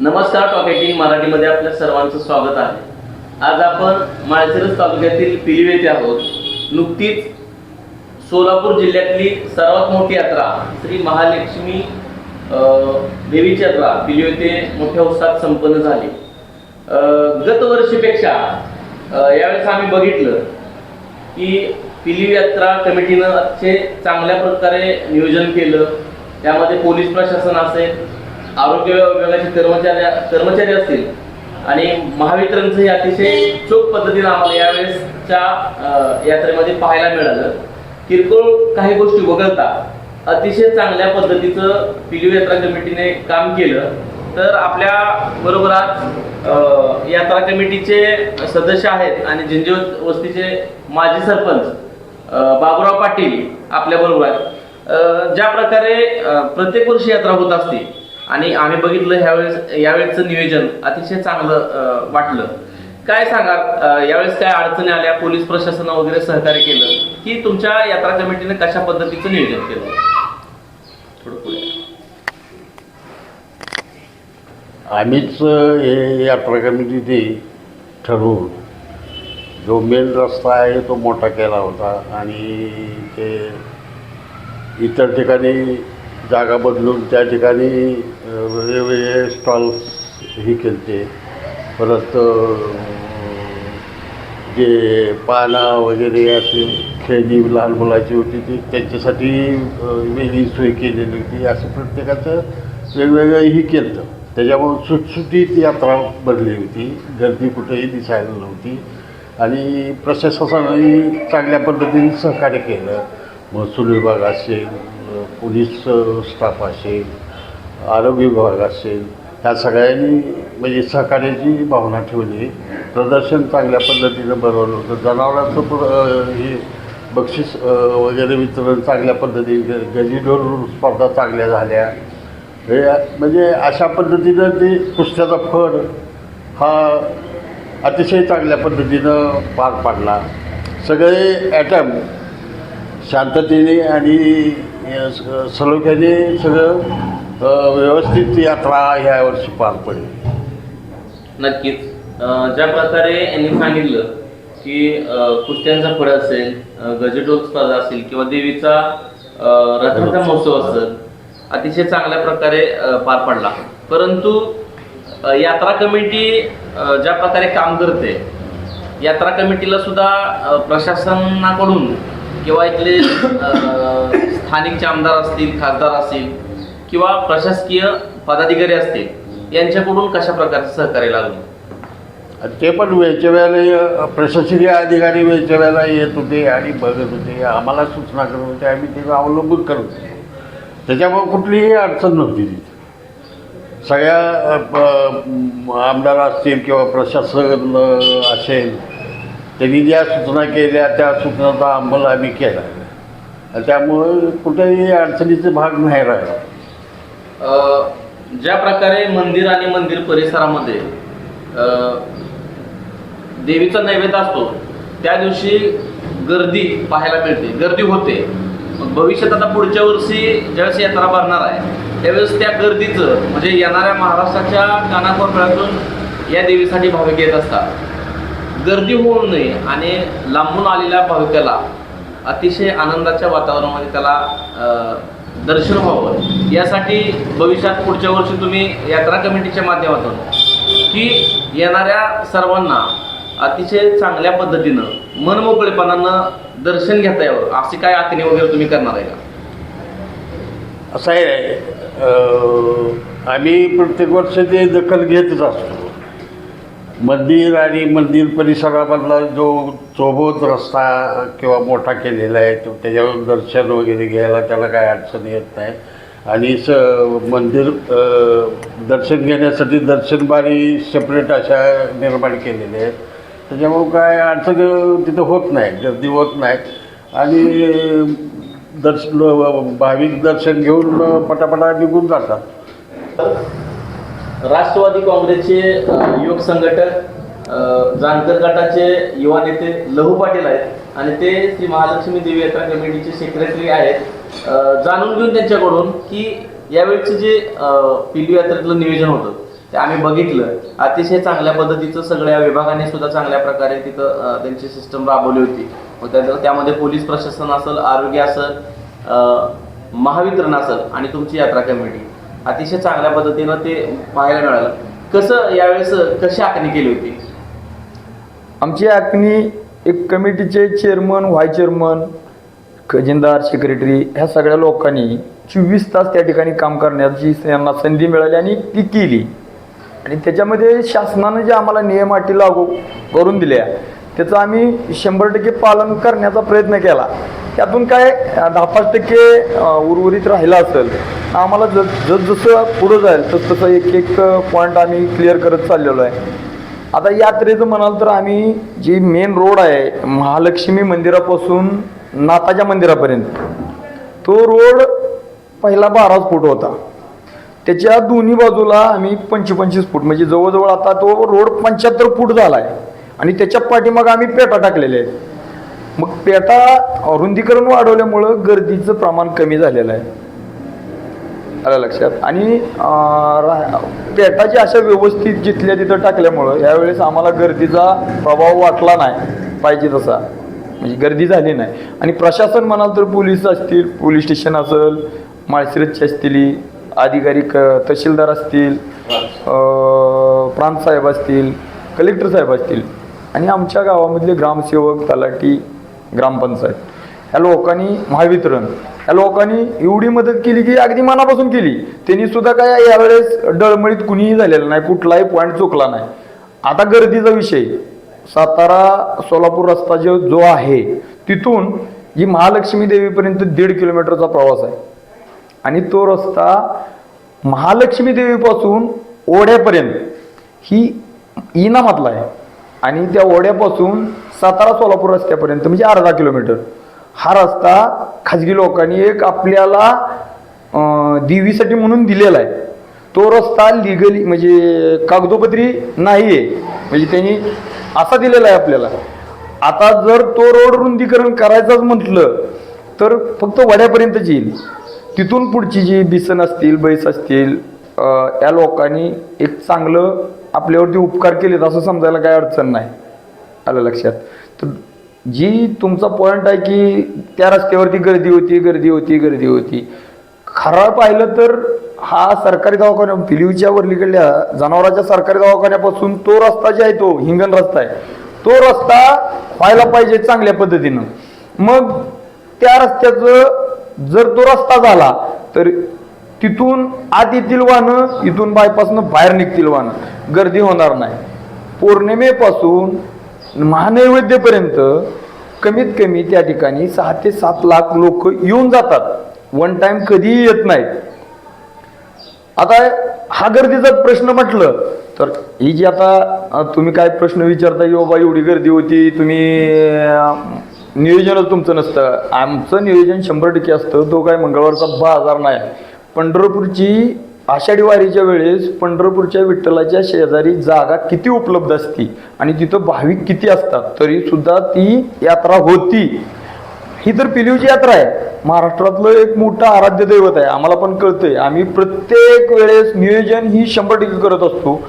नमस्कार टॉकेटिंग मराठीमध्ये आपल्या सर्वांचं स्वागत आहे. आज आपण माळशिरस तालुक्यातील पिलिव येथे आहोत. नुकतीच सोलापूर जिल्ह्यातली सर्वात मोठी यात्रा श्री महालक्ष्मी देवीची यात्रा पिलिव येथे मोठ्या उत्साहात संपन्न झाली. गतवर्षीपेक्षा यावेळेस आम्ही बघितलं की पिलिव यात्रा कमिटीनं अतिशय चांगल्या प्रकारे नियोजन केलं. त्यामध्ये पोलीस प्रशासन असेल आरोग्य विभागाचे कर्मचारी कर्मचारी असतील आणि महावितरणचं हे अतिशय चोख पद्धतीनं आम्हाला यावेळेसच्या यात्रेमध्ये पाहायला मिळालं. किरकोळ काही गोष्टी वगळता अतिशय चांगल्या पद्धतीचं पिलू यात्रा कमिटीने काम केलं. तर आपल्या बरोबर आज यात्रा कमिटीचे सदस्य आहेत आणि जिंजे वस्तीचे माजी सरपंच बाबुराव पाटील आपल्या बरोबर आहेत. ज्या प्रकारे प्रत्येक वर्षी यात्रा होत असते आणि आम्ही बघितलं ह्यावेळेस यावेळेसचं नियोजन अतिशय चांगलं वाटलं. काय सांगा यावेळेस काय अडचणी आल्या? पोलीस प्रशासन वगैरे सहकार्य केलं? की तुमच्या यात्रा कमिटीने कशा पद्धतीचं नियोजन केलं? थोडं पुढे. आम्हीच हे यात्रा कमिटीने ठरवून जो मेन रस्ता आहे तो मोठा केला होता आणि ते इतर ठिकाणी जागा बदलून त्या ठिकाणी वेगवेगळे स्टॉल्स हे केले परत जे पानं वगैरे असे खेळणी लहान मुलाची होती ती त्यांच्यासाठी वेगळी सोय केलेली होती. असं प्रत्येकाचं वेगवेगळं ही केलं त्याच्यामुळं सुटसुटीत यात्रा भरली होती. गर्दी कुठेही दिसायला नव्हती. आणि प्रशासनाने चांगल्या पद्धतीने सहकार्य केलं. महसूल विभाग असेल पोलीस स्टाफ असेल आरोग्य विभाग असेल ह्या सगळ्यांनी म्हणजे सहकार्याची भावना ठेवली. प्रदर्शन चांगल्या पद्धतीनं बनवलं होतं. जनावरांचं पण हे बक्षीस वगैरे वितरण चांगल्या पद्धतीने गजीडोर स्पर्धा चांगल्या झाल्या. हे म्हणजे अशा पद्धतीनं ते कुस्त्याचा फड हा अतिशय चांगल्या पद्धतीनं पार पाडला. सगळे ॲटम शांततेने आणि सलोख्याने सगळं व्यवस्थित यात्रा ह्या वर्षी पार पडली. नक्कीच. ज्या प्रकारे यांनी सांगितलं की कुस्त्यांचा फळ असेल अं, स्पर्धा असेल किंवा देवीचा रथाचा महोत्सव असेल अतिशय चांगल्या प्रकारे पार पडला. परंतु यात्रा कमिटी ज्या प्रकारे काम करते यात्रा कमिटीला सुद्धा प्रशासनाकडून किंवा इथले स्थानिकचे आमदार असतील खासदार असतील किंवा प्रशासकीय पदाधिकारी असतील यांच्याकडून कशा प्रकारचं सहकार्य लागलं? ते पण वेळच्या वेळेला प्रशासकीय अधिकारी वेळच्या वेळेला येत होते आणि बघत होते. आम्हाला सूचना करत होते. आम्ही ते अवलंबून करत होतो. त्याच्यामुळे कुठलीही अडचण नव्हती तिथे. सगळ्या प- आमदार असतील किंवा प्रशासक असेल त्यांनी ज्या सूचना केल्या त्या सूचनाचा अंमल आम्ही केला. त्यामुळं त्यामुळे कुठेही अडचणीचे भाग नाही राहिला. ज्या प्रकारे मंदिर आणि मंदिर परिसरामध्ये देवीचा नैवेद्य असतो त्या दिवशी गर्दी पाहायला मिळते. गर्दी होते. भविष्यात आता पुढच्या वर्षी ज्यावेळेस यात्रा भरणार आहे त्यावेळेस त्या गर्दीचं म्हणजे येणाऱ्या महाराष्ट्राच्या कानाकोपऱ्यातून या देवीसाठी भाविक येत असतात. गर्दी होऊ नये आणि लांबून आलेल्या भाविकाला अतिशय आनंदाच्या वातावरणामध्ये त्याला दर्शन व्हावं. यासाठी भविष्यात पुढच्या वर्षी तुम्ही यात्रा कमिटीच्या माध्यमातून की येणाऱ्या सर्वांना अतिशय चांगल्या पद्धतीनं मनमोकळेपणानं दर्शन घेता यावं. अशी काय आखणी वगैरे तुम्ही करणार आहे का? असं आहे आम्ही प्रत्येक वर्ष ते दखल घेतच असतो. मंदिर आणि मंदिर परिसरामधला जो चोबोत रस्ता किंवा मोठा केलेला आहे तो त्याच्यावर दर्शन वगैरे घ्यायला त्याला काय अडचण येत नाही. आणि स मंदिर दर्शन घेण्यासाठी दर्शनबारी सेपरेट अशा निर्माण केलेल्या आहेत. त्याच्यामुळं काय अडचण तिथं होत नाही गर्दी होत नाही. आणि दर्श भाविक दर्शन घेऊन पटापटा निघून जातात. राष्ट्रवादी काँग्रेसचे युवक संघटक जानकर गटाचे युवा नेते लहू पाटील आहेत आणि ते श्री महालक्ष्मी देवी यात्रा कमिटीचे सेक्रेटरी आहेत. जाणून घेऊन त्यांच्याकडून की यावेळीचं जे पिल्लू पिलू यात्रेतलं नियोजन होतं ते आम्ही बघितलं. अतिशय चांगल्या पद्धतीचं सगळ्या विभागाने सुद्धा चांगल्या प्रकारे तिथं त्यांची सिस्टम राबवली होती. मग त्या- त्यामध्ये पोलीस प्रशासन असेल आरोग्य असेल महावितरण असेल आणि तुमची यात्रा कमिटी. अतिशय चांगल्या पद्धतीनं ते पाहायला मिळालं. कसं यावेळेस कशी आखणी केली होती? आमची आखणी एक कमिटीचे चेअरमन व्हाय चेअरमन खजिनदार सेक्रेटरी ह्या सगळ्या लोकांनी चोवीस तास त्या ठिकाणी काम करण्याची त्यांना संधी मिळाली आणि ती केली. आणि त्याच्यामध्ये शासनानं जे आम्हाला नियम अटी लागू करून दिल्या त्याचं आम्ही शंभर टक्के पालन करण्याचा प्रयत्न केला. त्यातून काय दहा पाच टक्के उर्वरित राहिला असेल आम्हाला जस जसं पुढं जाईल तस तसं एक एक पॉईंट आम्ही क्लिअर करत चाललेलो आहे. आता यात्रेचं म्हणाल तर आम्ही जी मेन रोड आहे महालक्ष्मी मंदिरापासून नाताच्या मंदिरापर्यंत तो रोड पहिला बाराच फूट होता. त्याच्या दोन्ही बाजूला आम्ही पंचवीस फूट म्हणजे जवळजवळ आता तो रोड पंच्याहत्तर फूट झाला आहे आणि त्याच्या पाठीमाग आम्ही पेटा टाकलेले आहेत. मग पेटा रुंदीकरण वाढवल्यामुळं गर्दीचं प्रमाण कमी झालेलं आहे. आलं लक्षात? आणि पेटाची अशा व्यवस्थित जिथल्या तिथं टाकल्यामुळं यावेळेस आम्हाला गर्दीचा प्रभाव वाटला नाही पाहिजे तसा. म्हणजे गर्दी झाली नाही. आणि प्रशासन म्हणाल तर पोलीस असतील पोलीस स्टेशन असेल माळशिरसचे असतील अधिकारी क तहसीलदार असतील प्रांत साहेब असतील कलेक्टर साहेब असतील. आणि आमच्या गावामधले ग्रामसेवक तलाठी ग्रामपंचायत. या लोकांनी महावितरण या लोकांनी एवढी मदत केली की अगदी मनापासून केली. त्यांनी सुद्धा काय यावेळेस डळमळीत कुणीही झालेलं नाही कुठलाही पॉईंट चुकला नाही. आता गर्दीचा विषय. सातारा सोलापूर रस्ता जो जो आहे तिथून जी महालक्ष्मी देवीपर्यंत दीड किलोमीटरचा प्रवास आहे. आणि तो रस्ता महालक्ष्मी देवीपासून ओढ्यापर्यंत ही इनामातला आहे. आणि त्या ओढ्यापासून सातारा सोलापूर रस्त्यापर्यंत म्हणजे अर्धा किलोमीटर. हा रस्ता खाजगी लोकांनी एक आपल्याला देवीसाठी म्हणून दिलेला आहे. तो रस्ता लिगली म्हणजे कागदोपत्री नाही आहे म्हणजे त्यांनी असा दिलेला आहे आपल्याला. आता जर तो रोड रुंदीकरण करायचंच म्हटलं तर फक्त वड्यापर्यंतच येईल. तिथून पुढची जी बिसन असतील बैस असतील या लोकांनी एक चांगलं आपल्यावरती उपकार केलेत असं समजायला काय अडचण नाही. आलं लक्षात. तर जी तुमचा पॉईंट आहे की त्या रस्त्यावरती गर्दी होती गर्दी होती गर्दी होती. खरं पाहिलं तर हा सरकारी दवाखान्या पिलीवच्या वरलीकडल्या जनावरांच्या सरकारी दवाखान्यापासून तो रस्ता जे आहे तो हिंगण रस्ता आहे. तो रस्ता व्हायला पाहिजे चांगल्या पद्धतीनं. मग त्या रस्त्याचं जर तो रस्ता झाला तर तिथून आत येतील वाहनं इथून बायपासनं बाहेर निघतील वाहनं. गर्दी होणार नाही. पौर्णिमेपासून महानैवेद्यपर्यंत कमीत कमी त्या ठिकाणी सहा ते सात लाख लोक येऊन जातात. वन टाइम कधीही येत नाहीत. आता हा गर्दीचा प्रश्न म्हटलं तर ही जी आता तुम्ही काय प्रश्न विचारता की बाबा एवढी गर्दी होती तुम्ही नियोजनच तुमचं नसतं. आमचं नियोजन शंभर टक्के असतं तो काय मंगळवारचा बाजार नाही. पंढरपूरची आषाढी वारीच्या वेळेस पंढरपूरच्या विठ्ठलाच्या शेजारी जागा किती उपलब्ध असती? आणि तिथं भाविक किती असतात? तरी सुद्धा ती यात्रा होती. ही तर पिलीवची यात्रा आहे. महाराष्ट्रातलं एक मोठं आराध्य दैवत आहे. आम्हाला पण कळतंय. आम्ही प्रत्येक वेळेस नियोजन ही शंभर टक्के करत असतो.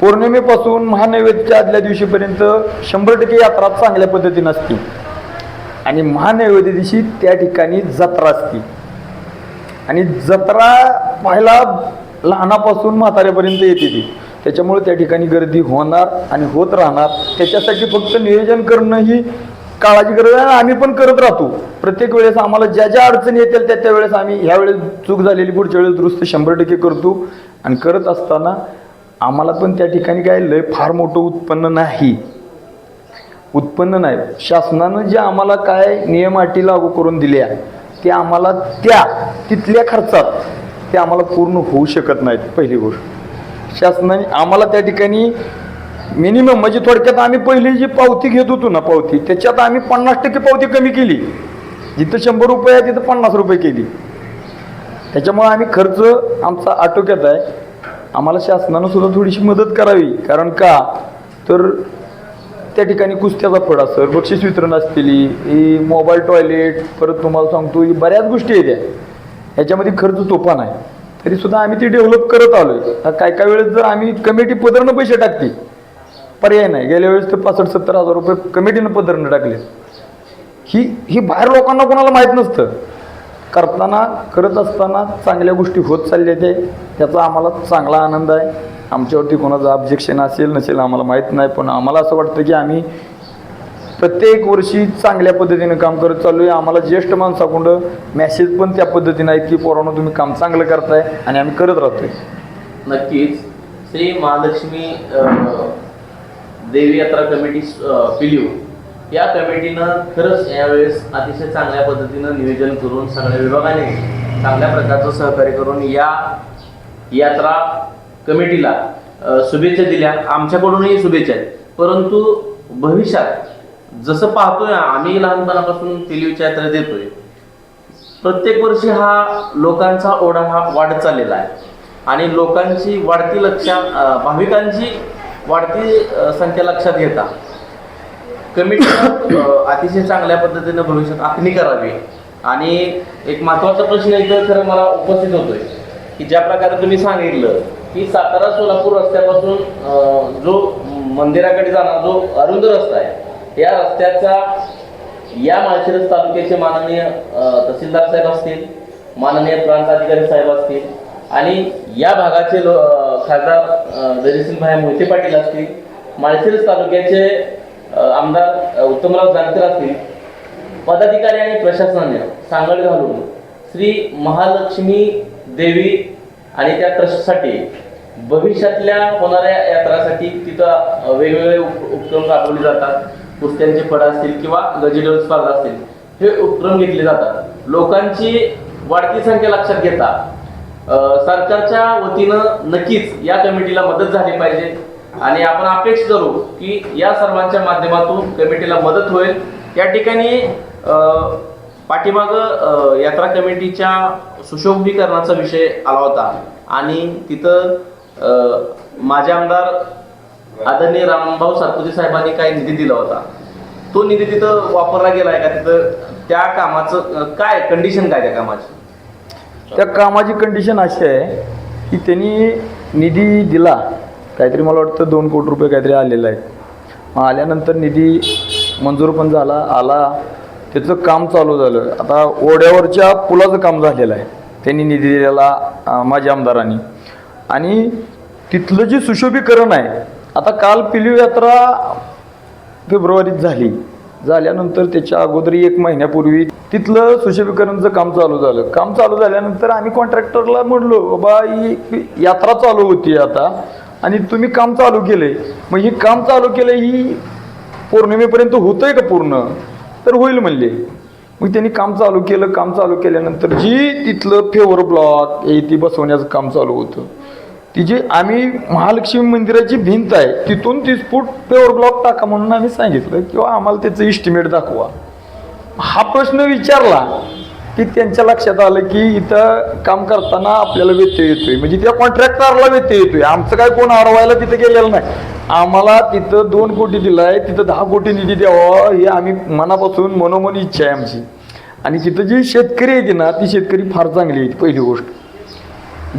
पौर्णिमेपासून महानैवेद्याच्या आदल्या दिवशीपर्यंत शंभर टक्के यात्रा चांगल्या पद्धतीनं असते. आणि महानैवेद्य दिवशी त्या ठिकाणी जत्रा असते. आणि जत्रा पाहायला लहानापासून म्हाताऱ्यापर्यंत येते ती. त्याच्यामुळे त्या ठिकाणी गर्दी होणार आणि होत राहणार. त्याच्यासाठी फक्त नियोजन करणं ही काळाची गरज आहे आम्ही पण करत राहतो. प्रत्येक वेळेस आम्हाला ज्या ज्या अडचणी येतील त्या त्या वेळेस आम्ही ह्यावेळेस चूक झालेली पुढच्या वेळेस दुरुस्त शंभर टक्के करतो. आणि करत असताना आम्हाला पण त्या ठिकाणी काय लय फार मोठं उत्पन्न नाही. उत्पन्न नाही. शासनानं जे आम्हाला काय नियम अटी लागू करून दिले आहे ते आम्हाला त्या तिथल्या खर्चात ते आम्हाला पूर्ण होऊ शकत नाहीत पहिली गोष्ट. शासनाने आम्हाला त्या ठिकाणी मिनिमम म्हणजे थोडक्यात आम्ही पहिली जी पावती घेत होतो ना पावती त्याच्यात आम्ही पन्नास टक्के पावती कमी केली. जिथं शंभर रुपये आहे तिथं पन्नास रुपये केली. त्याच्यामुळे आम्ही खर्च आमचा आटोक्यात आहे. आम्हाला शासनानं सुद्धा थोडीशी मदत करावी. कारण का? तर त्या ठिकाणी कुस्त्याचा फड असेल बक्षीस वितरण असतील ही मोबाईल टॉयलेट परत तुम्हाला सांगतो ही बऱ्याच गोष्टी आहेत या. ह्याच्यामध्ये खर्च तोफान आहे तरी सुद्धा आम्ही ती डेव्हलप करत आलोय. आहे काय काय वेळेस जर आम्ही कमिटी पदरनं पैसे टाकते पर्याय नाही. गेल्या वेळेस तर पासष्ट सत्तर हजार रुपये कमिटीनं पदरनं टाकले ही ही बाहेर लोकांना कोणाला माहीत नसतं. करताना करत असताना चांगल्या गोष्टी होत चालल्या ते त्याचा आम्हाला चांगला आनंद आहे. आमच्यावरती कोणाचं ऑब्जेक्शन असेल नसेल आम्हाला माहीत नाही पण आम्हाला असं वाटतं की आम्ही प्रत्येक वर्षी चांगल्या पद्धतीनं काम करत चाललो आहे आम्हाला ज्येष्ठ माणसाकडं मॅसेज पण त्या पद्धतीनं आहेत की पोरांनो तुम्ही काम चांगलं करताय आणि आम्ही करत राहतोय. नक्कीच. श्री महालक्ष्मी देवी यात्रा कमिटी अं, या कमिटीनं खरंच यावेळेस अतिशय चांगल्या पद्धतीनं नियोजन करून सगळ्या विभागाने चांगल्या प्रकारचं सहकार्य करून या यात्रा कमिटीला शुभेच्छा दिल्या. आमच्याकडूनही शुभेच्छा आहेत. परंतु भविष्यात जसं पाहतोय आम्ही लहानपणापासून पिलीवच्या यात्रा देतोय. प्रत्येक वर्षी हा लोकांचा ओढा हा वाढत चाललेला आहे. आणि लोकांची वाढती लक्षात भाविकांची वाढती संख्या लक्षात घेता. कमिटी अतिशय चांगल्या पद्धतीनं भविष्यात आखणी करावी. आणि एक महत्त्वाचा प्रश्न इथं खरं मला उपस्थित होतोय की ज्या प्रकारे तुम्ही सांगितलं की सातारा सोलापूर रस्त्यापासून जो मंदिराकडे जाणारा जो अरुंद रस्ता आहे या रस्त्याचा या माळशिरस तालुक्याचे माननीय तहसीलदार साहेब असतील माननीय प्रांत अधिकारी साहेब असतील आणि या भागाचे लो खासदार अ, मोहिते पाटील असतील माळशिरस तालुक्याचे आमदार उत्तमराव जानकर असतील पदाधिकारी आणि प्रशासनाने सांगड घालून श्री महालक्ष्मी देवी आणि त्या ट्रस्टसाठी भविष्यातल्या होणाऱ्या यात्रासाठी तिथं वेगवेगळे उप उपक्रम राबवले जातात. कुस्त्यांचे फड असतील किंवा गजिडोल स्पर्धा असतील हे उपक्रम घेतले जातात. लोकांची वाढती संख्या लक्षात घेता सरकारच्या वतीनं नक्कीच या कमिटीला मदत झाली पाहिजे. आणि आपण अपेक्षा करू की या सर्वांच्या माध्यमातून कमिटीला मदत होईल. या ठिकाणी पाठीमाग यात्रा कमिटीच्या सुशोभीकरणाचा विषय आला होता. आणि तिथं माझे आमदार आदरणीय रामभाऊ सातपुते साहेबांनी काही निधी दिला होता. तो निधी तिथं वापरला गेलाय का? तिथं त्या कामाचं काय कंडिशन काय त्या कामाची? त्या कामाची कंडिशन अशी आहे की त्यांनी निधी दिला. काहीतरी मला वाटतं दोन कोटी रुपये काहीतरी आलेला आहे मग आल्यानंतर निधी मंजूर पण झाला आला. त्याचं काम चालू झालं. आता ओढ्यावरच्या पुलाचं काम झालेलं आहे. त्यांनी निधी दिलेला माझ्या आमदारांनी. आणि तिथलं जे सुशोभीकरण आहे आता काल पिलीव यात्रा फेब्रुवारीत झाली. झाल्यानंतर त्याच्या अगोदर एक महिन्यापूर्वी तिथलं सुशोभीकरणचं काम चालू झालं. काम चालू झाल्यानंतर आम्ही कॉन्ट्रॅक्टरला म्हणलो बाबा ही यात्रा चालू होती आता आणि तुम्ही काम चालू केले मग ही काम चालू केलं ही पौर्णिमेपर्यंत होतंय का पूर्ण? तर होईल म्हणले. मग त्यांनी काम चालू केलं. काम चालू केल्यानंतर जी तिथलं फेवर ब्लॉक हे ती बसवण्याचं काम चालू होतं. ती जी आम्ही महालक्ष्मी मंदिराची भिंत आहे तिथून तीस फूट पेवर ब्लॉक टाका म्हणून आम्ही सांगितलं किंवा आम्हाला त्याचं इस्टिमेट दाखवा. हा प्रश्न विचारला की त्यांच्या लक्षात आलं की इथं काम करताना आपल्याला व्यत्यय येतोय. म्हणजे त्या कॉन्ट्रॅक्टरला व्यत्यय येतोय. आमचं काय कोण अडवायला तिथं गेलेलं नाही. आम्हाला तिथं दोन कोटी दिलाय तिथं दहा कोटी निधी द्यावा हे आम्ही मनापासून मनोमन इच्छा आहे आमची. आणि तिथं जी शेतकरी आहे ना ती शेतकरी फार चांगली आहे पहिली गोष्ट.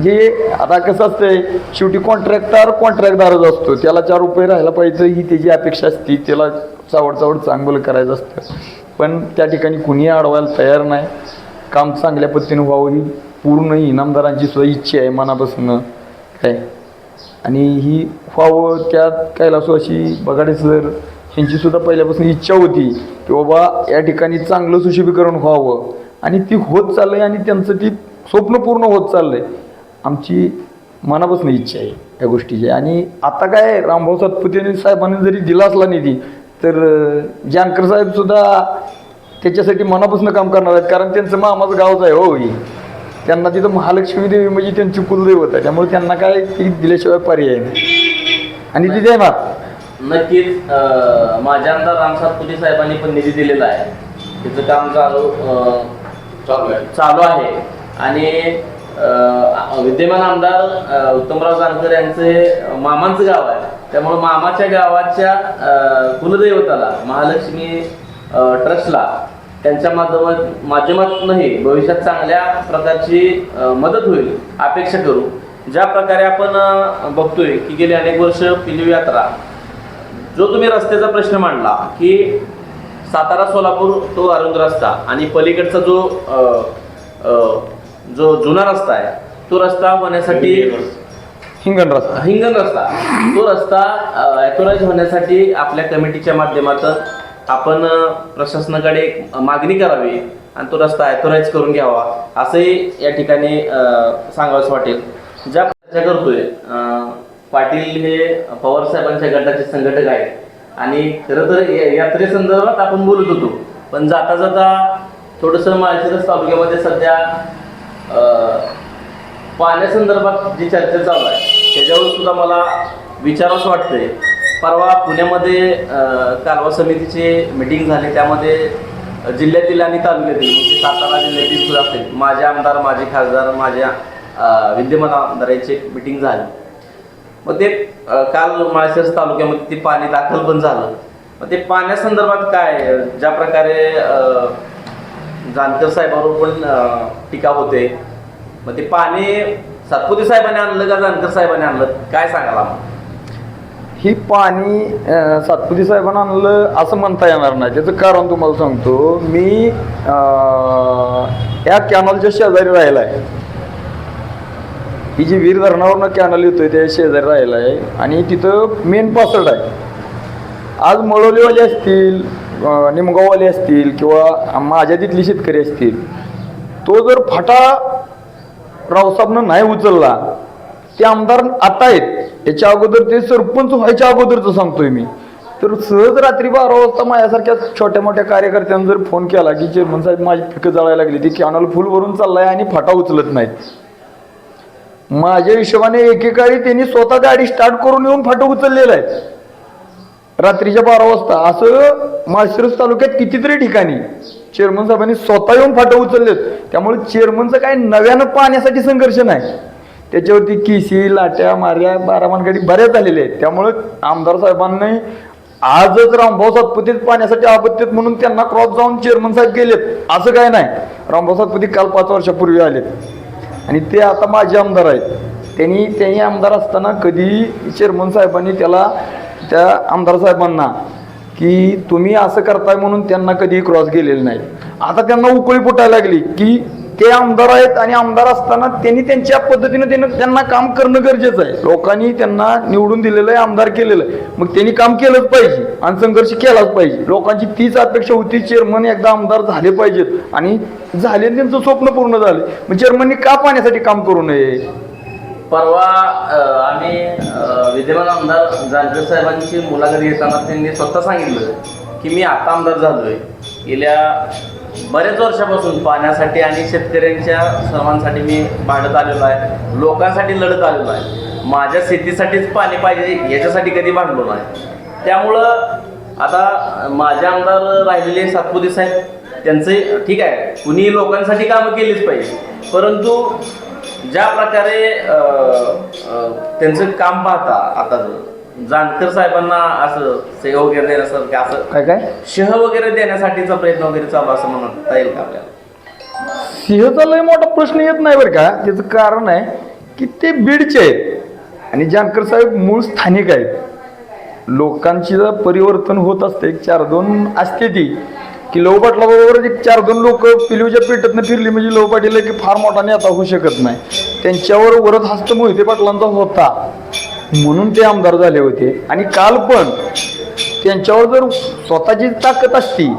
जे आता कसं असतंय शेवटी कॉन्ट्रॅक्टर कॉन्ट्रॅक्टदारच असतो. त्याला चार रुपये राहायला पाहिजे ही त्याची अपेक्षा असते. त्याला चावड चावड चांगलं करायचं असतं. पण त्या ठिकाणी कुणी अडवायला तयार नाही. काम चांगल्या पद्धतीने व्हावं ही पूर्ण इनामदारांची सुद्धा इच्छा आहे मनापासून. काय? आणि ही व्हावं त्यात कैलासवासी बगाडे सर यांची सुद्धा पहिल्यापासून इच्छा होती की बाबा या ठिकाणी चांगलं सुशोभीकरण व्हावं. आणि ती होत चाललंय आणि त्यांचं ती स्वप्न पूर्ण होत चाललंय. आमची मनापासून इच्छा आहे या गोष्टीची. आणि आता काय रामभाऊ सातपुते साहेबांनी जरी दिला असला निधी तर जानकर साहेबसुद्धा त्याच्यासाठी मनापासून काम करणार आहेत. कारण त्यांचं मामाचं गावच आहे हो ही. त्यांना तिथं महालक्ष्मी देवी म्हणजे त्यांची कुलदैवत आहे. त्यामुळे त्यांना काय ती दिल्याशिवाय पर्याय नाही. आणि आहे ना नक्कीच माझ्या आमदार रामसात साहेबांनी पण निधी दिलेला आहे. त्याचं काम चालू चालू आहे चालू आहे. आणि विद्यमान आमदार उत्तमराव जानकर यांचे हे मामांचं गाव आहे. त्यामुळे मामाच्या गावाच्या कुलदैवताला महालक्ष्मी ट्रस्टला त्यांच्या माध्यमात माध्यमातूनही भविष्यात चांगल्या प्रकारची मदत होईल अपेक्षा करू. ज्या प्रकारे आपण बघतोय की गेली अनेक वर्ष पिलीव यात्रा जो तुम्ही रस्त्याचा प्रश्न मांडला की सातारा सोलापूर तो अरुंद रस्ता आणि पलीकडचा जो जो जुना रस्ता आहे तो रस्ता होण्यासाठी हिंगण रस्ता. हिंगण रस्ता. तो रस्ता ॲथोराईज होण्यासाठी आपल्या कमिटीच्या माध्यमातून आपण प्रशासनाकडे एक मागणी करावी आणि तो रस्ता ॲथोराईज करून घ्यावा असंही या ठिकाणी अ, सांगावंसं वाटेल. ज्या चर्चा करतोय पाटील हे पवार साहेबांच्या गटाचे संघटक आहेत. आणि खरं तर यात्रेसंदर्भात आपण बोलत होतो. पण जाता जाता थोडंसं माळशिरस तालुक्यामध्ये सध्या पाण्यासंदर्भात जी चर्चा चालू आहे त्याच्यावर सुद्धा मला विचारावंच वाटतंय. परवा पुण्यामध्ये कालवा समितीची मिटिंग झाली. त्यामध्ये जिल्ह्यातील आणि तालुक्यातील म्हणजे सातारा जिल्ह्यातील सुद्धा असतील. माझे आमदार माझे खासदार माझ्या अ, विद्यमान आमदारांची मिटिंग झाली. मग ते काल माळशिरस तालुक्यामध्ये ते पाणी दाखल पण झालं. मग ते पाण्यासंदर्भात काय ज्या प्रकारे जानकर साहेबांवर पण टीका होते. मग ते पाणी सातपुते साहेबांनी आणलं का जानकर साहेबांनी आणलं? काय सांगाल आम्हाला? ही पाणी अं, साहेबांना आणलं असं म्हणता येणार नाही. त्याचं कारण तुम्हाला सांगतो मी अं, या कॅनलच्या शेजारी राहिला आहे ही जी वीर धरणावरनं कॅनल येतोय त्या शेजारी राहिला आहे आणि तिथं मेन पासड आहे. आज मळवलीवाले असतील निमगाववाले असतील किंवा माझ्या तिथली शेतकरी असतील तो जर फाटा रावसाहेबनं नाही उचलला ते आमदार आता आहेत याच्या अगोदर ते सरपंच व्हायच्या अगोदरचं सांगतोय मी. तर सहज रात्री बारा वाजता माझ्यासारख्या छोट्या मोठ्या कार्यकर्त्यांनी जर फोन केला की चेअरमन साहेब माझी पिकं जळायला लागली ती कॅनल फुल भरून चाललाय आणि फाटा उचलत नाहीत. माझ्या हिशोबाने एकेकाळी त्यांनी स्वतः गाडी स्टार्ट करून येऊन फाटा उचललेला आहे. रात्रीच्या बारा वाजता असं माळशिरस तालुक्यात कितीतरी ठिकाणी चेअरमन साहेबांनी स्वतः येऊन फाटं उचललेत. त्यामुळे चेअरमनचं काय नव्यानं पाण्यासाठी संघर्ष नाही. त्याच्यावरती किसी लाट्या मार्या बारामानगडी बऱ्याच झालेल्या आहेत. त्यामुळं आमदार साहेबांनी आजच रामभाऊ सातपुतीत पाण्यासाठी आपत्तीत म्हणून त्यांना क्रॉस जाऊन चेअरमन साहेब गेलेत. असं काय नाही. रामभाऊ सातपुती काल पाच वर्षापूर्वी आलेत. आणि ते आता माझे आमदार आहेत. त्यांनी त्यांनी आमदार असताना कधी चेअरमन साहेबांनी त्याला त्या आमदार साहेबांना की तुम्ही असं करताय म्हणून त्यांना कधी क्रॉस गेलेले नाही आता त्यांना उकळी फुटायला लागली की ते आमदार आहेत आणि आमदार असताना त्यांनी त्यांच्या पद्धतीनं त्यांना त्यांना काम करणं गरजेचं आहे. लोकांनी त्यांना निवडून दिलेलं आहे आमदार केलेलं आहे. मग त्यांनी काम केलंच पाहिजे आणि संघर्ष केलाच पाहिजे. लोकांची तीच अपेक्षा होती चेअरमन एकदा आमदार झाले पाहिजेत. आणि झाले आणि त्यांचं स्वप्न पूर्ण झालं. मग चेअरमननी का पाण्यासाठी काम करू नये? परवा आम्ही विद्यमान आमदार जानकर साहेबांची मुलाखत घेताना त्यांनी स्वतः सांगितलं की मी आता आमदार झालोय. गेल्या बऱ्याच वर्षापासून पाण्यासाठी आणि शेतकऱ्यांच्या सर्वांसाठी मी भांडत आलेलो आहे. लोकांसाठी लढत आलेलो आहे. माझ्या शेतीसाठीच पाणी पाहिजे याच्यासाठी कधी भांडलो नाही. त्यामुळं आता माझे आमदार राहिलेले सातपुते साहेब त्यांचे ठीक आहे. कुणी लोकांसाठी कामं केलीच पाहिजे. परंतु ज्या प्रकारे त्यांचं काम पाहता आता जानकर साहेबांना असं सेवा वगैरे देण्यासारखं असं काय काय? शह वगैरे देण्यासाठीचा प्रयत्न वगैरे चालू असं म्हणता येईल का आपल्याला? सिंहचा लय मोठा प्रश्न येत नाही बरं का. त्याचं कारण आहे की ते बीडचे आहेत आणि जानकर साहेब मूळ स्थानिक आहेत. लोकांची जर परिवर्तन होत असते एक चार दोन असते ती की लव पाटलाबरोबर एक चार दोन लोक पिलूच्या पेटतनं फिरली. म्हणजे लव पाटील की फार मोठा नेता होऊ शकत नाही. त्यांच्यावर वरद हस्त मोहिते पाटलांचा होता. म्हणून ते आमदार झाले होते. आणि काल पण त्यांच्यावर जर स्वतःची ताकद असती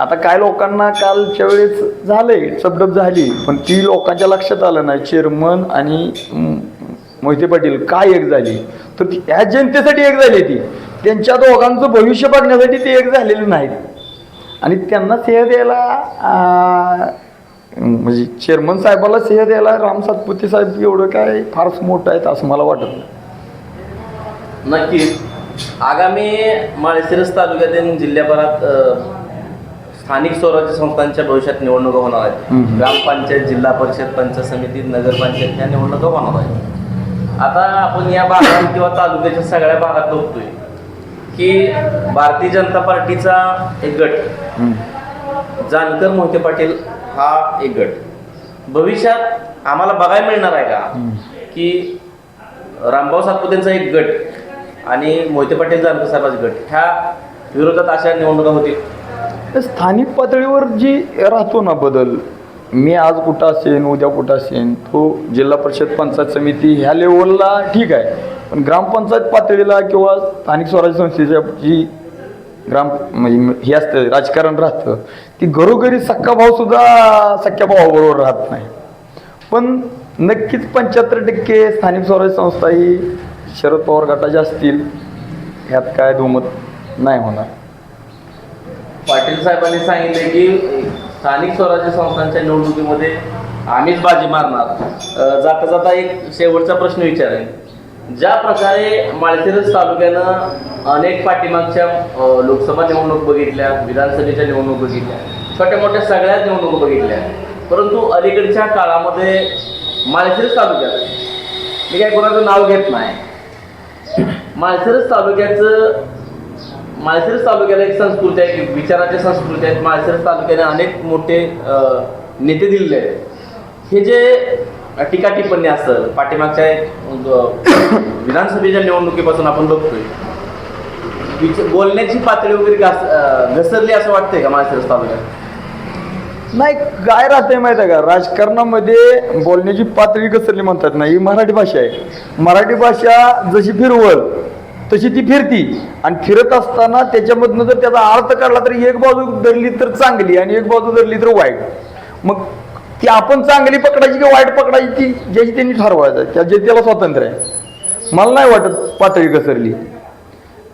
आता काय लोकांना कालच्या वेळेस झालंय चपडप झाली पण ती लोकांच्या लक्षात आलं नाही. चेअरमन आणि मोहिते पाटील काय एक झाली? तर ती ह्या जनतेसाठी एक झाली ती. त्यांच्या दोघांचं भविष्य बघण्यासाठी ते एक झालेले नाहीत. आणि त्यांना सेह द्यायला म्हणजे चेअरमन साहेबाला सेह द्यायला राम सातपुते साहेब एवढं काय फारच मोठं आहेत असं मला वाटत नाही. नक्कीच आगामी माळशिरस तालुक्यातील जिल्ह्याभरात स्थानिक स्वराज्य संस्थांच्या भविष्यात निवडणुका होणार आहेत. ग्रामपंचायत जिल्हा परिषद पंचायत समिती नगरपंचायत ह्या निवडणुका होणार आहेत. आता आपण या भागात किंवा तालुक्याच्या सगळ्या भागात बघतोय. की भारतीय जनता पार्टीचा एक गट. जानकर मोहिते पाटील हा एक गट. भविष्यात आम्हाला बघायला मिळणार आहे का? की रामभाऊ सातपुतेंचा एक गट आणि मोहिते पाटील जानकर साहेबांचा गट ह्या विरोधात अशा निवडणुका होतील. स्थानिक पातळीवर जी राहतो ना बदल मी आज कुठं असेन उद्या कुठं असेन तो जिल्हा परिषद पंचायत समिती ह्या लेवलला ठीक आहे. पण ग्रामपंचायत पातळीला किंवा स्थानिक स्वराज्य संस्थेच्या जी ग्राम म्हणजे हे असतं राजकारण राहतं ती घरोघरी सक्का भावसुद्धा भावाबरोबर राहत नाही. पण नक्कीच पंच्याहत्तर टक्के स्थानिक स्वराज्य संस्था ही शरद पवार गटाच्या असतील ह्यात काय दुमत नाही होणार. पाटील साहेबांनी सांगितले की स्थानिक स्वराज्य संस्थांच्या निवडणुकीमध्ये आम्हीच बाजी मारणार. जाता जाता एक शेवटचा प्रश्न विचारेन. ज्या प्रकारे माळशिरस तालुक्यानं अनेक पाठीमागच्या लोकसभा निवडणूक बघितल्या विधानसभेच्या निवडणूक बघितल्या छोट्या मोठ्या सगळ्याच निवडणूक बघितल्या परंतु अलीकडच्या काळामध्ये माळशिरस तालुक्यात मी काय कोणाचं नाव घेत नाही. माळशिरस तालुक्याचं माळशिरस तालुक्याला एक संस्कृती आहे की विचाराच्या संस्कृती आहेत माळशिरस तालुक्याने अनेक मोठे नेते दिलेले आहेत. हे जे टीका टिप्पणी असतं पाठीमागच्या विधानसभेच्या निवडणुकीपासून आपण बघतोय. विच- बोलण्याची पातळी वगैरे घास- घसरली असं वाटतंय का माळशिरस तालुक्यात? नाही काय राहते माहिती आहे का? राजकारणामध्ये बोलण्याची पातळी घसरली म्हणतात ना ही मराठी भाषा आहे. मराठी भाषा जशी फिरवल तशी ती फिरती. आणि फिरत असताना त्याच्यामधनं जर त्याचा अर्थ काढला तर एक बाजू धरली तर चांगली आणि एक बाजू धरली तर वाईट. मग ती आपण चांगली पकडायची की वाईट पकडायची ती ज्याची त्यांनी ठरवायचं त्या जे त्याला स्वातंत्र्य आहे. मला नाही वाटत पातळी घसरली.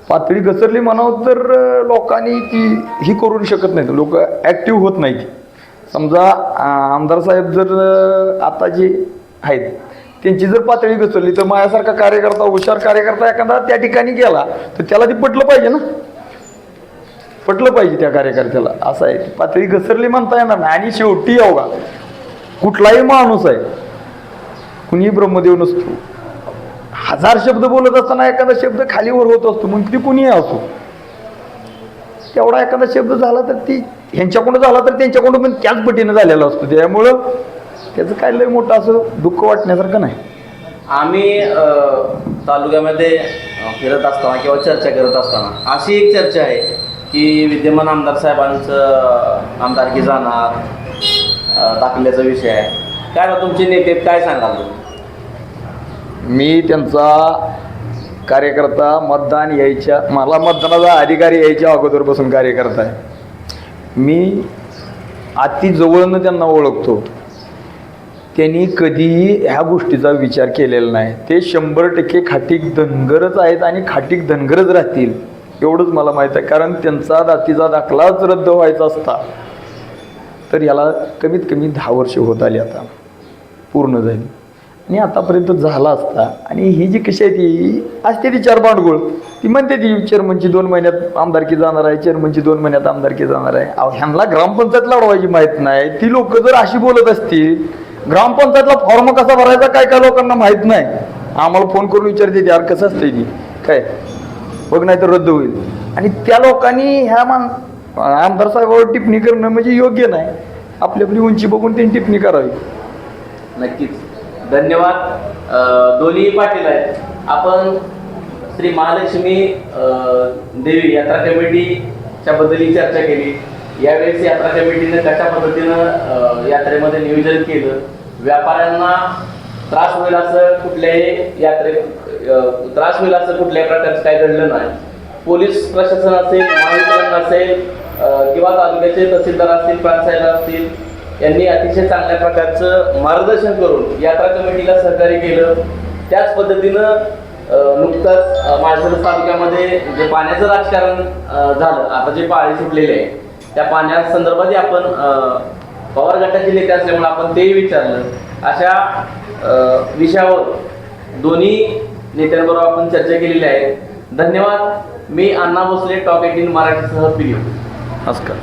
पातळी घसरली म्हणावं तर लोकांनी ती ही करू शकत नाहीत. लोक ॲक्टिव्ह होत नाहीत. समजा आमदार साहेब जर आता जे आहेत त्यांची जर पातळी घसरली तर माझ्यासारखा कार्यकर्ता हुशार कार्यकर्ता एखादा त्या ठिकाणी गेला तर त्याला ते पटलं पाहिजे ना? पटलं पाहिजे त्या कार्यकर्त्याला. असं आहे. पातळी घसरली म्हणता येणार नाही. आणि शेवटी अवघा कुठलाही माणूस आहे कुणीही ब्रह्मदेव नसतो. हजार शब्द बोलत असताना एखादा शब्द खालीवर होत असतो मग ती कुणीही असो. तेवढा एखादा शब्द झाला तर ती ह्यांच्याकडून झाला तर त्यांच्याकडून पण त्याच पटीनं झालेला असतो. त्यामुळं त्याचं काय लय मोठं असं दुःख वाटण्यासारखं नाही. आम्ही तालुक्यामध्ये फिरत असताना किंवा चर्चा करत असताना अशी एक चर्चा आहे की विद्यमान आमदार साहेबांचं आमदारकी जाणार दाखल्याचा विषय आहे. काय तुमचे नेते काय सांगाल? तुम्ही मी त्यांचा कार्यकर्ता मतदान यायच्या मला मतदानाचा अधिकारी यायच्या अगोदरपासून कार्यकर्ता आहे. मी अति जवळनं त्यांना ओळखतो. त्यांनी कधीही ह्या गोष्टीचा विचार केलेला नाही. ते शंभर टक्के खाटीक धनगरच आहेत आणि खाटीक धनगरच राहतील एवढंच मला माहीत आहे. कारण त्यांचा जातीचा दाखलाच रद्द व्हायचा असता. तर याला कमीत कमी दहा वर्ष होत आली आता. पूर्ण झाली. आणि आतापर्यंत झाला असता. आणि ही जी कशी आहे ती असते ती चार बांडगुळ ती म्हणते ती चेअरमनची दोन महिन्यात आमदारकी जाणार आहे चेअरमनची दोन महिन्यात आमदारकी जाणार आहे. अहो ह्यांना ग्रामपंचायत लढवायची माहीत नाही. ती लोक जर अशी बोलत असतील ग्रामपंचायतला फॉर्म कसा भरायचा काय काय लोकांना माहीत नाही. आम्हाला फोन करून विचारते यार कसं असते ती? काय? बघ नाही तर रद्द होईल. आणि त्या लोकांनी ह्या मान आमदार साहेबावर टिप्पणी करणं म्हणजे योग्य नाही. आपली आपली उंची बघून त्यांनी टिप्पणी करावी. नक्कीच. धन्यवाद. दोन्ही पाटील आहेत. आपण श्री महालक्ष्मी देवी यात्रा कमिटीच्या बद्दल चर्चा केली. यावेळेस यात्रा कमिटीनं कशा पद्धतीनं यात्रेमध्ये नियोजन केलं? व्यापाऱ्यांना त्रास होईल असं कुठल्याही यात्रे त्रास होईल असं कुठल्याही प्रकारचं काय घडलं नाही. पोलीस प्रशासन असेल महावितरण असेल किंवा तालुक्याचे तहसीलदार असतील प्रांतसाहेब असतील यांनी अतिशय चांगल्या प्रकारचं मार्गदर्शन करून यात्रा कमिटीला सहकार्य केलं. त्याच पद्धतीनं नुकतंच अ, माळशिरस तालुक्यामध्ये जे पाण्याचं राजकारण झालं आता जे पाळी सुटलेले आहे त्या पाण्या संदर्भातही आपण पवार गटाचे नेते असल्यामुळे आपण तेही विचारलं. अशा विषयावर दोन्ही नेत्यांबरोबर आपण चर्चा केलेली आहे. धन्यवाद. मी अण्णा भोसले टॉक एटीन मराठीसह पिलिओ नमस्कार.